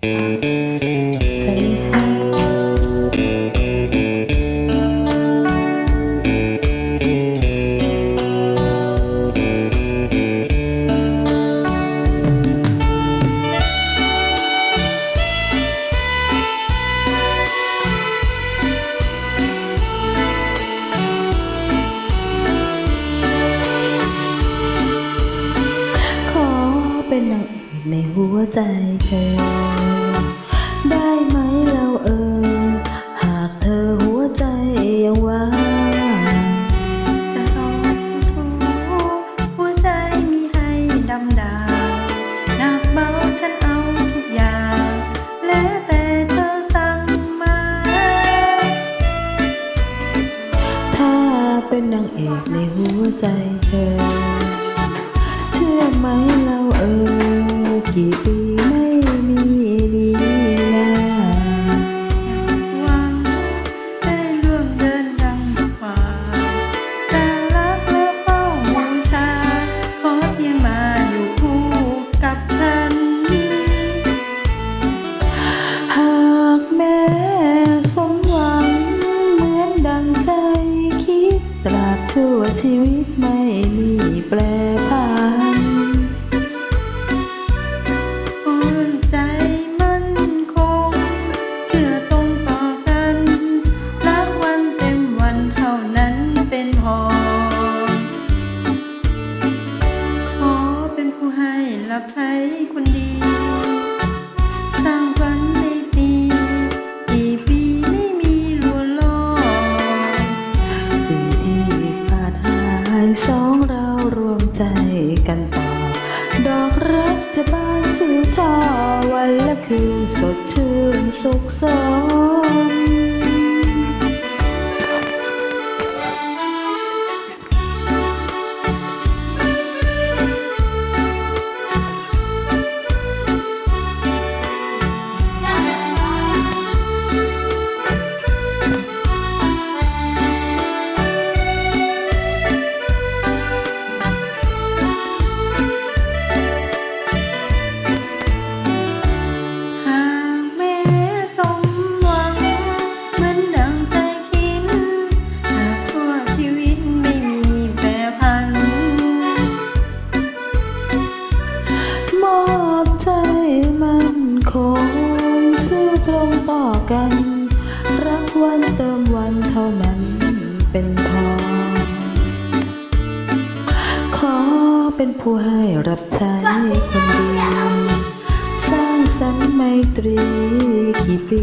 ขอเป็นนาง ในหัวใจเธอ ได้ไหมเราเออ หากเธอหัวใจยังว่างจะรอผู้หัวใจมีให้ดำดาหนักเบาฉันเอาทุกอย่าง แล้วแต่เธอสั่งมา ถ้าเป็นนางเอกในหัวใจเธอ ดชั่วชีวิตไม่มีแปรผันหัวใจมันคง เชื่อตรงต่อกันรักวันเต็มวันเท่านั้นเป็นพอ ขอเป็นผู้ให้รับใช้คนดี ใจกันต่อ ดอกรักจะบานชูช่อวันละคืนสดชื่นสุขสม กัน รักวันเติมวันเท่านั้นเป็นพอ ขอเป็นผู้ให้รับใช้คนดีสร้างสรรค์ไมตรีกี่ปี